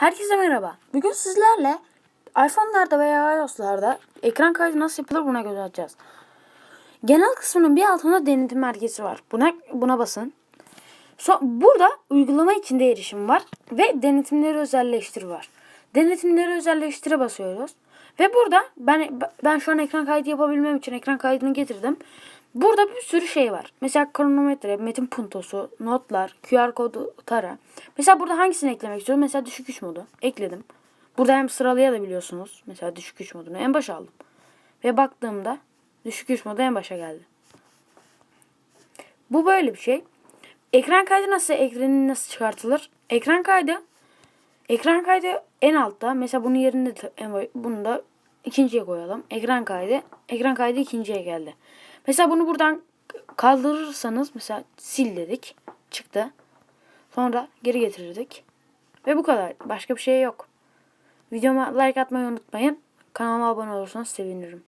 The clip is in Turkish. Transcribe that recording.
Herkese merhaba. Bugün sizlerle iPhone'larda veya iOS'larda ekran kaydı nasıl yapılır buna göz atacağız. Genel kısmının bir altında denetim merkezi var. Buna buna basın. So burada uygulama içinde erişim var ve denetimleri özelleştir var. Denetimleri özelleştire basıyoruz. Ve burada ben ben şu an ekran kaydı yapabilmem için ekran kaydını getirdim. Burada bir sürü şey var. Mesela kronometre, metin puntosu, notlar, QR kodu tara. Mesela burada hangisini eklemek istiyorum? Mesela düşük güç modu. Ekledim. Burada hem sıralayabiliyorsunuz. Mesela düşük güç modunu en başa aldım. Ve baktığımda düşük güç modu en başa geldi. Bu böyle bir şey. Ekran kaydı nasıl, ekranı nasıl çıkartılır? Ekran kaydı Ekran kaydı en altta. Mesela bunun yerinde bunu da ikinciye koyalım. Ekran kaydı. Ekran kaydı ikinciye geldi. Mesela bunu buradan kaldırırsanız mesela sil dedik. Çıktı. Sonra geri getirirdik. Ve bu kadar. Başka bir şey yok. Videoma like atmayı unutmayın. Kanalıma abone olursanız sevinirim.